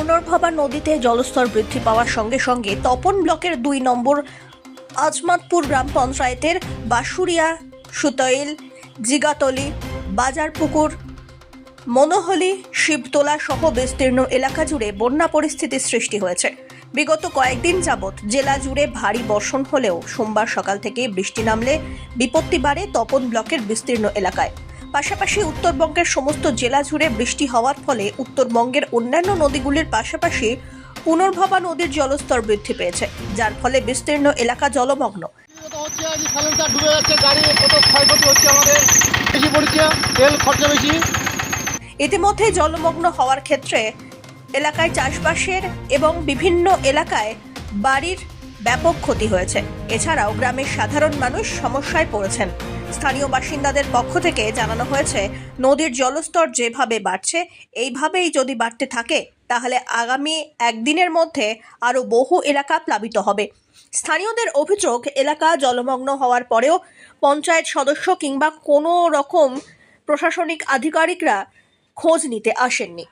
পুনর্ভবা নদীতে জলস্তর বৃদ্ধি পাওয়ার সঙ্গে সঙ্গে তপন ব্লকের দুই নম্বর আজমাতপুর গ্রাম পঞ্চায়েতের বাসুরিয়া, সুতৈল, জিগাতলি, বাজারপুকুর, মনোহলি, শিবতলা সহ বিস্তীর্ণ এলাকা জুড়ে বন্যা পরিস্থিতির সৃষ্টি হয়েছে। বিগত কয়েকদিন যাবৎ জেলা জুড়ে ভারী বর্ষণ হলেও সোমবার সকাল থেকে বৃষ্টি নামলে বিপত্তি বাড়ে তপন ব্লকের বিস্তীর্ণ এলাকায়। পাশাপাশি উত্তরবঙ্গের সমস্ত জেলা জুড়ে বৃষ্টি হওয়ার ফলে উত্তরবঙ্গের অন্যান্য নদীগুলির পাশাপাশি পুনর্ভবা নদীর জলস্তর বৃদ্ধি পেয়েছে যার ফলে বিস্তীর্ণ এলাকা জলমগ্ন। তো হচ্ছে ডুবে যাচ্ছে গাড়ি কত ক্ষয়ক্ষতি হচ্ছে আমাদের বেশি পড়ছে তেল খরচা বেশি। ইতিমধ্যে জলমগ্ন হওয়ার ক্ষেত্রে এলাকায় চাষবাসের এবং বিভিন্ন এলাকায় বাড়ির ব্যাপক ক্ষতি হয়েছে। এছাড়াও গ্রামের সাধারণ মানুষ সমস্যায় পড়েছেন। স্থানীয় বাসিন্দাদের পক্ষ থেকে জানানো হয়েছে, নদীর জলস্তর যেভাবে বাড়ছে, এইভাবেই যদি বাড়তে থাকে, তাহলে আগামী একদিনের মধ্যে আরও বহু এলাকা প্লাবিত হবে। স্থানীয়দের অভিযোগ, এলাকা জলমগ্ন হওয়ার পরেও পঞ্চায়েত সদস্য কিংবা কোনো রকম প্রশাসনিক আধিকারিকরা খোঁজ নিতে আসেননি।